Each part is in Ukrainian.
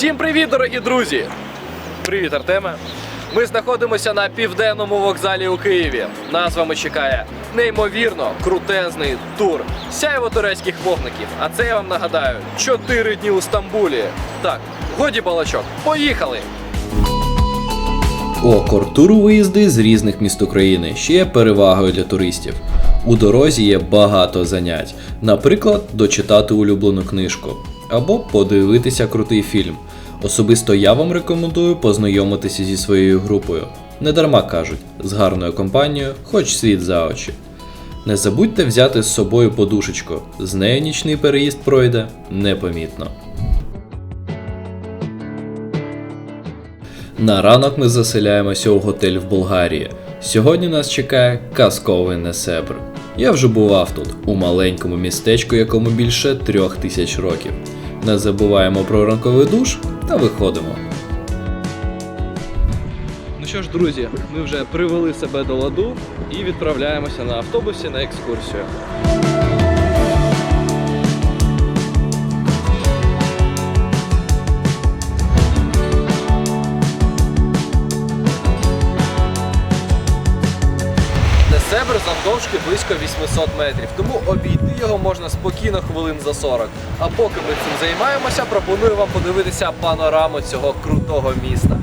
Всім привіт, дорогі друзі! Привіт, Артеме! Ми знаходимося на південному вокзалі у Києві. Нас вами чекає неймовірно крутезний тур сяйво турецьких вогників. А це я вам нагадаю: 4 дні у Стамбулі. Так, годі балачок, поїхали! Окортур виїзди з різних міст України ще є перевагою для туристів. У дорозі є багато занять, наприклад, дочитати улюблену книжку або подивитися крутий фільм. Особисто я вам рекомендую познайомитися зі своєю групою. Недарма кажуть, з гарною компанією, хоч світ за очі. Не забудьте взяти з собою подушечку, з нею нічний переїзд пройде непомітно. На ранок ми заселяємося у готель в Болгарії. Сьогодні нас чекає казковий Несебр. Я вже бував тут, у маленькому містечку, якому більше трьох тисяч років. Не забуваємо про ранковий душ та виходимо. Ну що ж, друзі, ми вже привели себе до ладу і відправляємося на автобусі на екскурсію. Завдовжки близько 800 метрів, тому обійти його можна спокійно хвилин за 40. А поки ми цим займаємося, пропоную вам подивитися панораму цього крутого міста.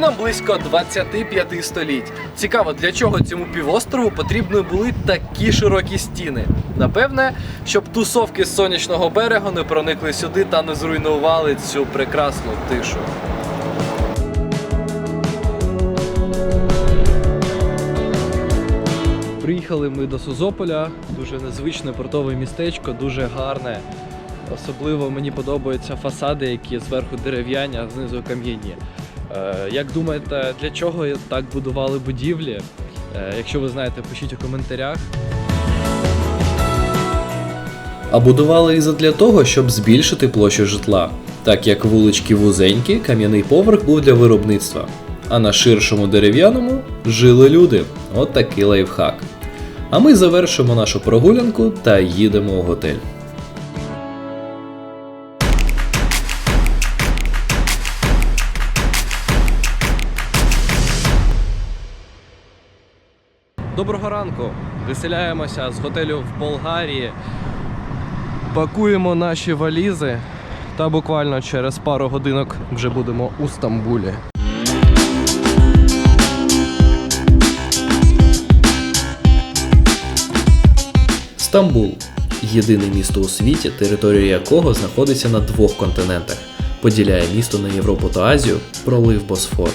Цим близько 25 століть. Цікаво, для чого цьому півострову потрібні були такі широкі стіни. Напевне, щоб тусовки з сонячного берегу не проникли сюди та не зруйнували цю прекрасну тишу. Приїхали ми до Сузополя, дуже незвичне портове містечко, дуже гарне. Особливо мені подобаються фасади, які зверху дерев'яні, а знизу кам'яні. Е, Як думаєте, для чого так будували будівлі? Е, Якщо ви знаєте, пишіть у коментарях. А будували їх задля того, щоб збільшити площу житла. Так як вулички вузенькі, кам'яний поверх був для виробництва. А на ширшому дерев'яному жили люди. От такий лайфхак. А ми завершимо нашу прогулянку та їдемо у готель. Доброго ранку! Виселяємося з готелю в Болгарії. Пакуємо наші валізи та буквально через пару годинок вже будемо у Стамбулі. Стамбул єдине місто у світі, територія якого знаходиться на двох континентах. Поділяє місто на Європу та Азію, пролив Босфор.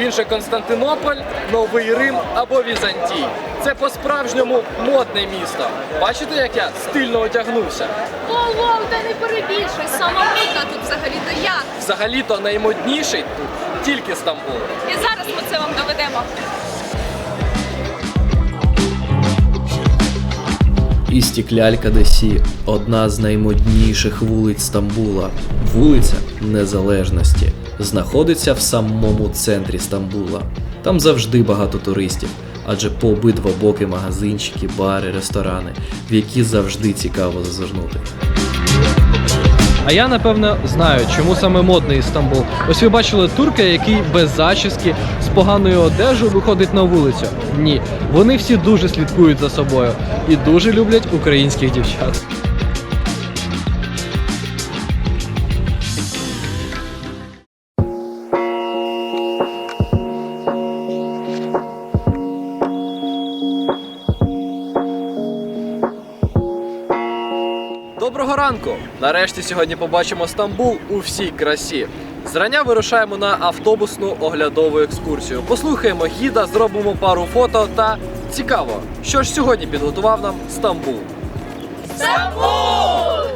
Він же Константинополь, Новий Рим або Візантій. Це по-справжньому модне місто. Бачите, як я стильно одягнувся? Воу-воу, та не перебільшуй, сама модна тут взагалі-то я. Взагалі-то наймодніший тут тільки Стамбул. І зараз ми це вам доведемо. Істікляль Кадесі одна з наймодніших вулиць Стамбула. Вулиця Незалежності знаходиться в самому центрі Стамбула. Там завжди багато туристів, адже по обидва боки магазинчики, бари, ресторани, в які завжди цікаво зазирнути. А я напевно знаю, чому саме модний Істамбул. Ось ви бачили турка, який без зачіски з поганою одежею виходить на вулицю. Ні, вони всі дуже слідкують за собою і дуже люблять українських дівчат. Доброго ранку! Нарешті сьогодні побачимо Стамбул у всій красі. Зрання вирушаємо на автобусну оглядову екскурсію. Послухаємо гіда, зробимо пару фото та цікаво, що ж сьогодні підготував нам Стамбул. Стамбул!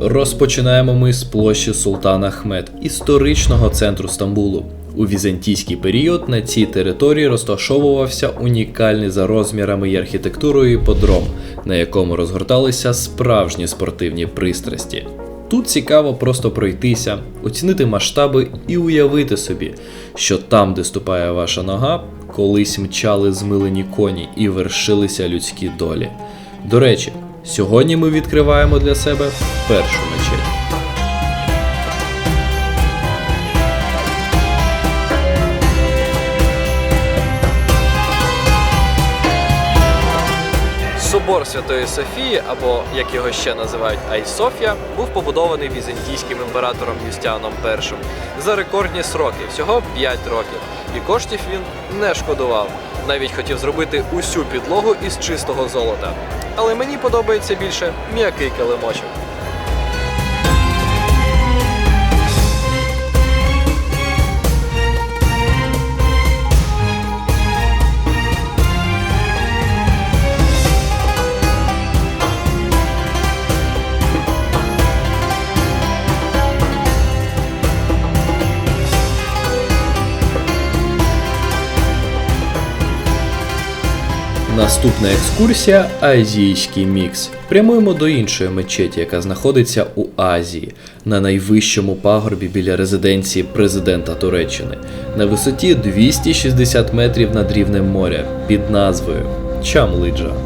Розпочинаємо ми з площі Султан Ахмед, історичного центру Стамбулу. У візантійський період на цій території розташовувався унікальний за розмірами і архітектурою іподром, на якому розгорталися справжні спортивні пристрасті. Тут цікаво просто пройтися, оцінити масштаби і уявити собі, що там, де ступає ваша нога, колись мчали змилені коні і вершилися людські долі. До речі, сьогодні ми відкриваємо для себе першу мечеть. Собор Святої Софії, або як його ще називають Айсофія, був побудований візантійським імператором Юстіаном І за рекордні сроки, всього 5 років. І коштів він не шкодував. Навіть хотів зробити усю підлогу із чистого золота. Але мені подобається більше м'який килимочок. Наступна екскурсія Азійський мікс. Прямуємо до іншої мечеті, яка знаходиться у Азії, на найвищому пагорбі біля резиденції президента Туреччини, на висоті 260 метрів над рівнем моря під назвою Чамлиджа.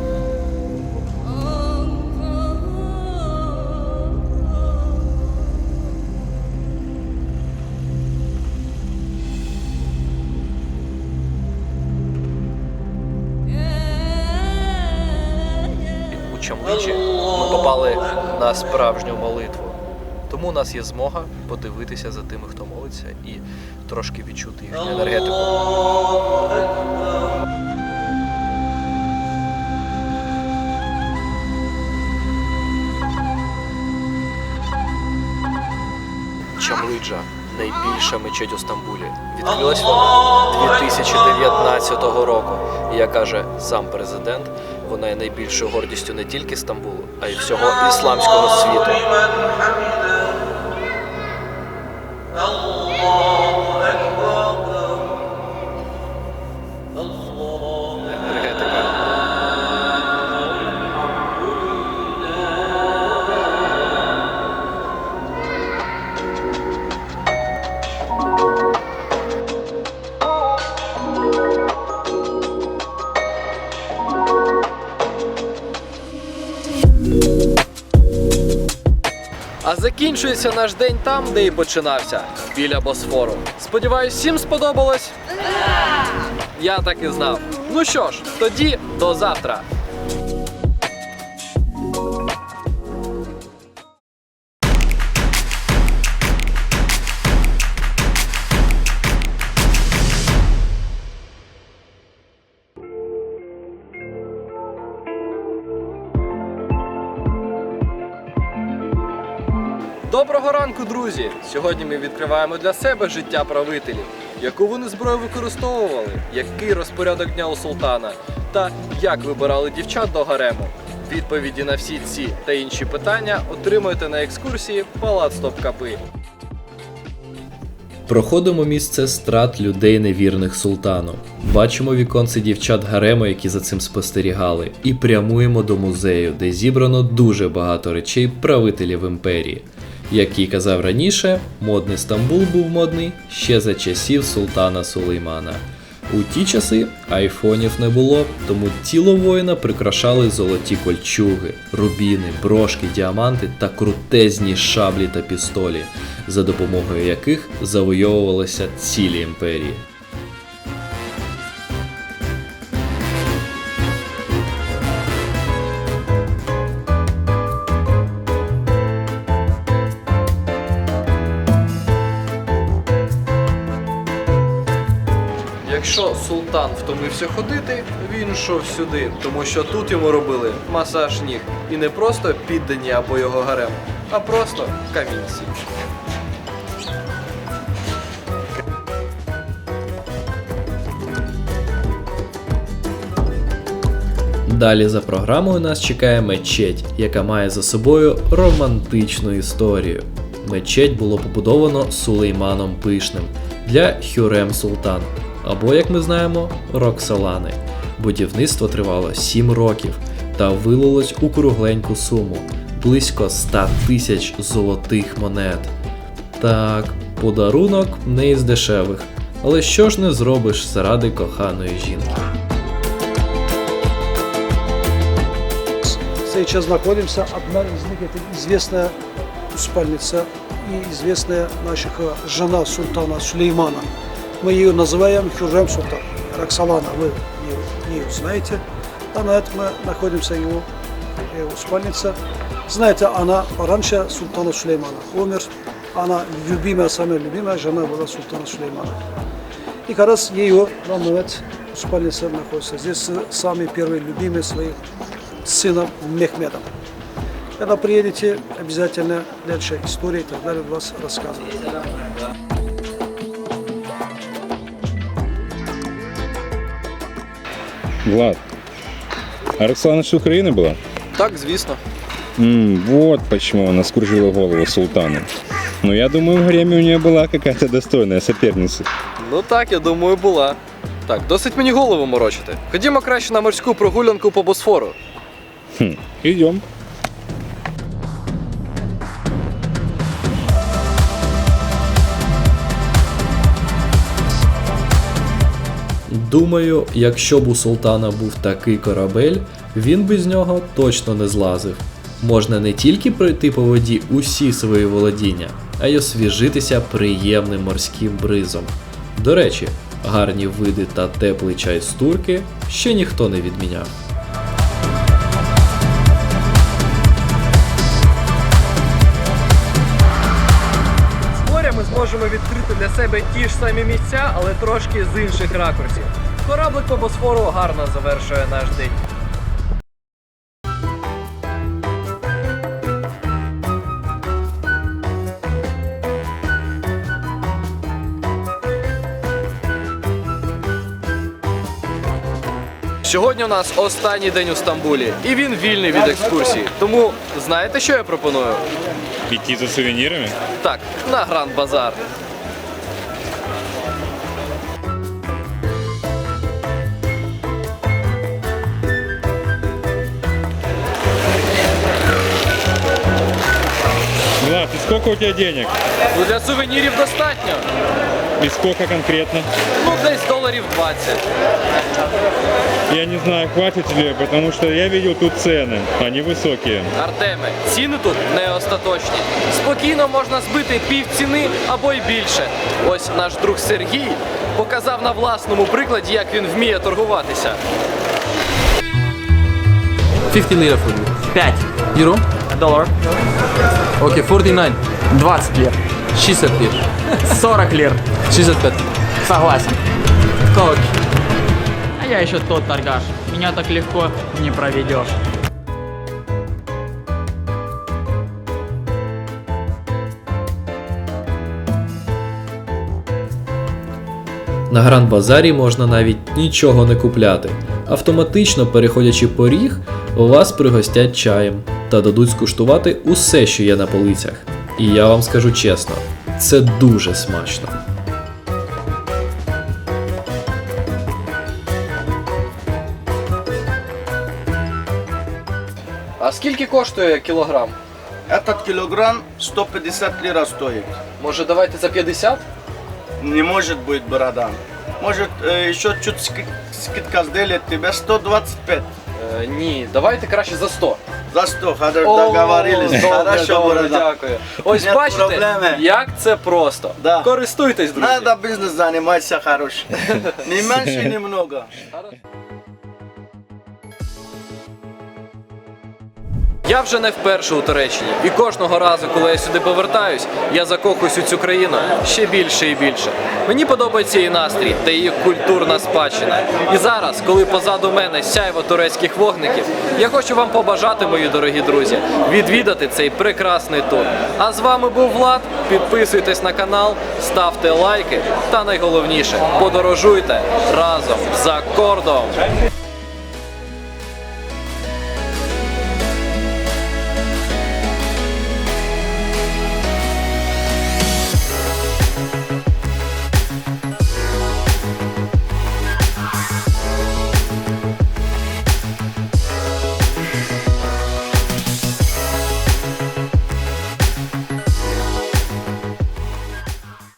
Тому у нас є змога подивитися за тими, хто молиться, і трошки відчути їхню енергетику. Чамлиджа найбільша мечеть у Стамбулі. Відкрилась вона 2019 року. І як каже сам президент, вона є найбільшою гордістю не тільки Стамбулу, а й всього ісламського світу. Allah закінчується наш день там, де і починався біля Босфору. Сподіваюсь, всім сподобалось? Я так і знав. Ну що ж, тоді до завтра. Доброго ранку, друзі! Сьогодні ми відкриваємо для себе життя правителів, яку вони зброю використовували, який розпорядок дня у султана, та як вибирали дівчат до гарему. Відповіді на всі ці та інші питання отримуєте на екскурсії Палац Топкапи. Проходимо місце страт людей невірних султану. Бачимо віконце дівчат гарему, які за цим спостерігали, і прямуємо до музею, де зібрано дуже багато речей правителів імперії. Як і казав раніше, модний Стамбул був модний ще за часів султана Сулеймана. У ті часи айфонів не було, тому тіло воїна прикрашали золоті кольчуги, рубіни, брошки, діаманти та крутезні шаблі та пістолі, за допомогою яких завойовувалися цілі імперії. Якщо султан втомився ходити, він йшов сюди, тому що тут йому робили масаж ніг. І не просто піддані або його гарем, а просто камінці. Далі за програмою нас чекає мечеть, яка має за собою романтичну історію. Мечеть було побудовано Сулейманом Пишним для Хюрем Султан, або, як ми знаємо, Роксолани. Будівництво тривало 7 років та вилилось у кругленьку суму близько 100 тисяч золотих монет. Так, подарунок не із дешевих, але що ж не зробиш заради коханої жінки? Сейчас находимся, одна из них это известная спальница и известная наша жена султана Сулеймана. Мы ее называем Хюррем Султан, Роксолана, вы ее, ее знаете. А на этом мы находимся его, его спальница. Знаете, она раньше султана Сулеймана умер. Она любимая, самая любимая жена была султана Сулеймана. И как раз ее волнует спальница находится. Здесь самые первые любимые своих сыном Мехмедом. Когда приедете, обязательно дальше истории и так далее вас рассказывать. Влад, а Роксолана с Украины была? Так, звісно. М, вот почему она скружила голову султану. Но я думаю, в гареме у нее была какая-то достойная соперница. Ну так, я думаю, була. Так, досить мені голову морочити. Ходімо краще на морську прогулянку по Босфору. Хм, идем. Думаю, якщо б у султана був такий корабель, він би з нього точно не злазив. Можна не тільки пройти по воді усі свої володіння, а й освіжитися приємним морським бризом. До речі, гарні види та теплий чай з турки ще ніхто не відміняв. Ми зможемо відкрити для себе ті ж самі місця, але трошки з інших ракурсів. Кораблик по Босфору гарно завершує наш день. Сьогодні у нас останній день у Стамбулі, і він вільний від екскурсій. Тому знаєте, що я пропоную? Идти за сувенирами? Так, на Гранд Базар. Влад, и сколько у тебя денег? Ну для сувенірів достатньо. И сколько конкретно? Ну, десь доларів 20. Я не знаю, хватит ли, потому что я видел тут цены, они высокие. Артеме, ціни тут не остаточні. Спокійно можна збити пів ціни або й більше. Ось наш друг Сергій показав на власному прикладі, як він вміє торгуватися. 50 лир for you. 5 Euro? долларов. Окей, 49. 20 лир. 60 лир. 40 лир. 65. Согласен. Так. Я еще тот торгаш. Меня так легко не проведешь. На Гранд Базарі можна навіть нічого не купляти. Автоматично переходячи поріг, вас пригостять чаєм та дадуть скуштувати усе, що є на полицях. І я вам скажу чесно, це дуже смачно. А скільки коштує кілограм? Этот килограмм 150 лира стоит. Може, давайте за 50? Не может быть, борода. Может, э, еще чуть ски- скидка сделает тебе 125. Е, ні, давайте краще за 100. За 100, хоро- договорились. добре, Хорошо, добре, борода. дякую. Ось Нет бачите, проблеми. як це просто. Да. Користуйтесь, друзі. Надо бизнес заниматься хороший. Не меньше, не много. Я вже не вперше у Туреччині, і кожного разу, коли я сюди повертаюсь, я закохуюсь у цю країну ще більше і більше. Мені подобається її настрій та її культурна спадщина. І зараз, коли позаду мене сяйво турецьких вогників, я хочу вам побажати, мої дорогі друзі, відвідати цей прекрасний тур. А з вами був Влад. Підписуйтесь на канал, ставте лайки та найголовніше подорожуйте разом за кордом.